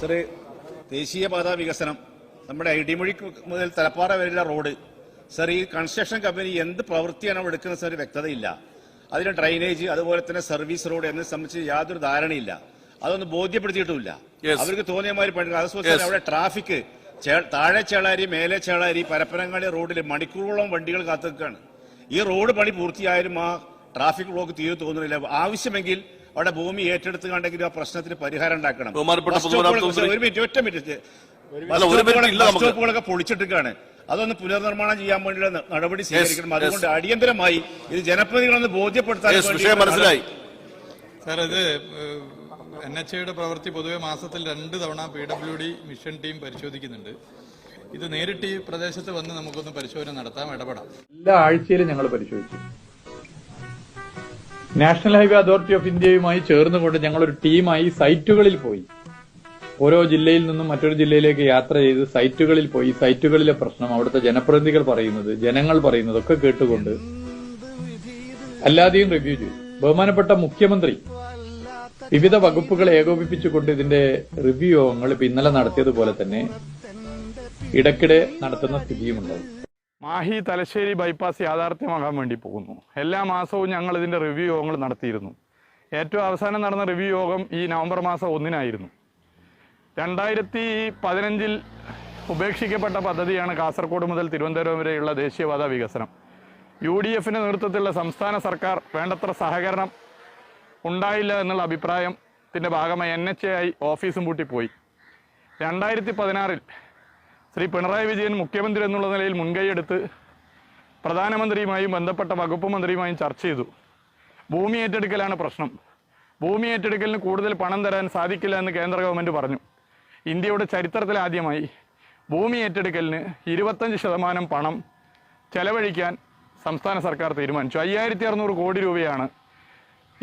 Sir ദേശീയപാത വികസനം. നമ്മുടെ ഇടിമൊഴി മുതൽ തലപ്പാറ വരെയുള്ള റോഡ്. സാർ ഈ കൺസ്ട്രക്ഷൻ കമ്പനി എന്ത് പ്രവൃത്തിയാണ് അവിടെ എടുക്കുന്നത് സാർ വ്യക്തതയില്ല. അതിന് ഡ്രൈനേജ് അതുപോലെ തന്നെ സർവീസ് റോഡ് എന്നെ സംബന്ധിച്ച് യാതൊരു ധാരണയില്ല. അതൊന്നും ബോധ്യപ്പെടുത്തിയിട്ടുമില്ല. അവർക്ക് തോന്നിയ മാതിരി പണികൾ അതുപോലെ. അവിടെ ട്രാഫിക് താഴെ ചേളാരി മേലെ ചേളാരി പരപ്പനങ്ങാടി റോഡിൽ മണിക്കൂറോളം വണ്ടികൾ കാത്തു നിൽക്കുകയാണ് ഈ റോഡ് പണി പൂർത്തിയായാലും ആ ട്രാഫിക് ബ്ലോക്ക് തീരെ തോന്നുന്നില്ല. ആവശ്യമെങ്കിൽ അവിടെ ഭൂമി ഏറ്റെടുത്ത് കണ്ടെങ്കിൽ ആ പ്രശ്നത്തിന് പരിഹാരം ഉണ്ടാക്കണം. ഒരു മിനിറ്റ് ഒറ്റ മിനിറ്റ്. സ്റ്റോപ്പുകളൊക്കെ പൊളിച്ചിട്ടിരിക്കുകയാണ്. അതൊന്ന് പുനർനിർമ്മാണം ചെയ്യാൻ വേണ്ടിയുള്ള നടപടി സ്വീകരിക്കണം. അതുകൊണ്ട് അടിയന്തരമായി ഇത് ജനപ്രതിനിധികളൊന്ന് ബോധ്യപ്പെടുത്താൻ മനസ്സിലായി. സാർ ഇത് എൻ എച്ച് ഐയുടെ പ്രവൃത്തി പൊതുവെ മാസത്തിൽ രണ്ട് തവണ P W D mission team പരിശോധിക്കുന്നുണ്ട്. ഇത് നേരിട്ട് ഈ പ്രദേശത്ത് വന്ന് നമുക്കൊന്ന് പരിശോധന നടത്താം ഇടപെടാം. എല്ലാ ആഴ്ചയിലും ഞങ്ങൾ പരിശോധിച്ചു നാഷണൽ ഹൈവേ അതോറിറ്റി ഓഫ് ഇന്ത്യയുമായി ചേർന്നുകൊണ്ട് ഞങ്ങളൊരു ടീമായി സൈറ്റുകളിൽ പോയി. ഓരോ ജില്ലയിൽ നിന്നും മറ്റൊരു ജില്ലയിലേക്ക് യാത്ര ചെയ്ത് സൈറ്റുകളിൽ പോയി. സൈറ്റുകളിലെ പ്രശ്നം അവിടുത്തെ ജനപ്രതിനിധികൾ പറയുന്നത് ജനങ്ങൾ പറയുന്നത് ഒക്കെ കേട്ടുകൊണ്ട് അല്ലാതെയും റിവ്യൂ ചെയ്തു. ബഹുമാനപ്പെട്ട മുഖ്യമന്ത്രി വിവിധ വകുപ്പുകൾ ഏകോപിപ്പിച്ചുകൊണ്ട് ഇതിന്റെ റിവ്യൂ യോഗങ്ങൾ ഇപ്പൊ ഇന്നലെ നടത്തിയതുപോലെ തന്നെ ഇടയ്ക്കിടെ നടത്തുന്ന സ്ഥിതിയുമുണ്ടായി. മാഹി തലശ്ശേരി ബൈപ്പാസ് യാഥാർത്ഥ്യമാകാൻ വേണ്ടി പോകുന്നു. എല്ലാ മാസവും ഞങ്ങൾ ഇതിന്റെ റിവ്യൂ യോഗങ്ങൾ നടത്തിയിരുന്നു. ഏറ്റവും അവസാനം നടന്ന റിവ്യൂ യോഗം ഈ നവംബർ മാസം ഒന്നിനായിരുന്നു. രണ്ടായിരത്തി പതിനഞ്ചിൽ ഉപേക്ഷിക്കപ്പെട്ട പദ്ധതിയാണ് കാസർഗോഡ് മുതൽ തിരുവനന്തപുരം വരെയുള്ള ദേശീയപാത വികസനം. യു ഡി എഫിന്റെ നേതൃത്വത്തിലുള്ള സംസ്ഥാന സർക്കാർ വേണ്ടത്ര സഹകരണം ഉണ്ടായില്ല എന്നുള്ള അഭിപ്രായത്തിന്റെ ഭാഗമായി എൻ എച്ച് ഐ ഓഫീസും പൂട്ടിപ്പോയി. രണ്ടായിരത്തി പതിനാറിൽ ശ്രീ പിണറായി വിജയൻ മുഖ്യമന്ത്രി എന്നുള്ള നിലയിൽ മുൻകൈയെടുത്ത് പ്രധാനമന്ത്രിയുമായും ബന്ധപ്പെട്ട വകുപ്പ് മന്ത്രിയുമായും ചർച്ച ചെയ്തു. ഭൂമി ഏറ്റെടുക്കലാണ് പ്രശ്നം. ഭൂമി ഏറ്റെടുക്കലിന് കൂടുതൽ പണം തരാൻ സാധിക്കില്ല എന്ന് കേന്ദ്ര ഗവൺമെന്റ് പറഞ്ഞു. ഇന്ത്യയുടെ ചരിത്രത്തിലാദ്യമായി ഭൂമി ഏറ്റെടുക്കലിന് ഇരുപത്തഞ്ച് ശതമാനം പണം ചെലവഴിക്കാൻ സംസ്ഥാന സർക്കാർ തീരുമാനിച്ചു. അയ്യായിരത്തി അറുന്നൂറ് കോടി രൂപയാണ്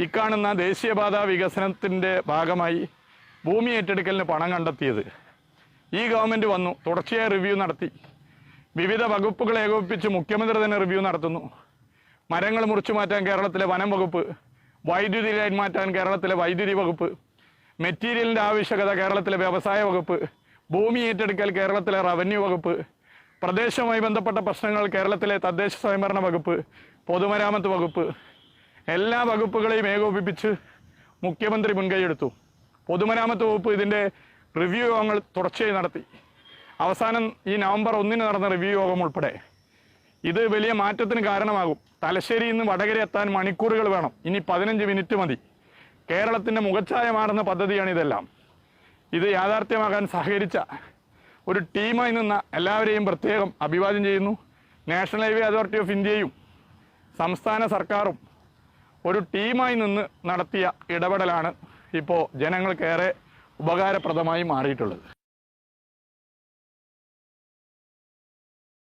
ഇക്കാണുന്ന ദേശീയപാത വികസനത്തിന്റെ ഭാഗമായി ഭൂമി ഏറ്റെടുക്കലിന് പണം കണ്ടെത്തിയത്. ഈ ഗവൺമെന്റ് വന്നു. തുടർച്ചയായി റിവ്യൂ നടത്തി. വിവിധ വകുപ്പുകൾ ഏകോപിപ്പിച്ച് മുഖ്യമന്ത്രി തന്നെ റിവ്യൂ നടത്തുന്നു. മരങ്ങൾ മുറിച്ചു മാറ്റാൻ കേരളത്തിലെ വനം വകുപ്പ് വൈദ്യുതി ലൈൻ മാറ്റാൻ കേരളത്തിലെ വൈദ്യുതി വകുപ്പ് മെറ്റീരിയലിന്റെ ആവശ്യകത കേരളത്തിലെ വ്യവസായ വകുപ്പ് ഭൂമി ഏറ്റെടുക്കൽ കേരളത്തിലെ റവന്യൂ വകുപ്പ് പ്രദേശവുമായി ബന്ധപ്പെട്ട പ്രശ്നങ്ങൾ കേരളത്തിലെ തദ്ദേശ സ്വയംഭരണ വകുപ്പ് പൊതുമരാമത്ത് വകുപ്പ് എല്ലാ വകുപ്പുകളെയും ഏകോപിപ്പിച്ച് മുഖ്യമന്ത്രി മുൻകൈയെടുത്തു പൊതുമരാമത്ത് വകുപ്പ് ഇതിന്റെ റിവ്യൂ യോഗങ്ങൾ തുടർച്ചയായി നടത്തി. അവസാനം ഈ നവംബർ ഒന്നിന് നടന്ന റിവ്യൂ യോഗം ഉൾപ്പെടെ. ഇത് വലിയ മാറ്റത്തിന് കാരണമാകും. തലശ്ശേരിയിൽ നിന്ന് വടകര എത്താൻ മണിക്കൂറുകൾ വേണം. ഇനി പതിനഞ്ച് മിനിറ്റ് മതി. കേരളത്തിന്റെ മുഖച്ഛായ മാറുന്ന പദ്ധതിയാണ് ഇതെല്ലാം. ഇത് യാഥാർത്ഥ്യമാകാൻ സഹകരിച്ച ഒരു ടീമായി നിന്ന എല്ലാവരെയും പ്രത്യേകം അഭിവാദ്യം ചെയ്യുന്നു. നാഷണൽ ഹൈവേ അതോറിറ്റി ഓഫ് ഇന്ത്യയും സംസ്ഥാന സർക്കാരും ഒരു ടീമായി നിന്ന് നടത്തിയ ഇടപെടലാണ് ഇപ്പോൾ ജനങ്ങൾക്കേറെ ഉപകാരപ്രദമായി മാറിയിട്ടുള്ളത്.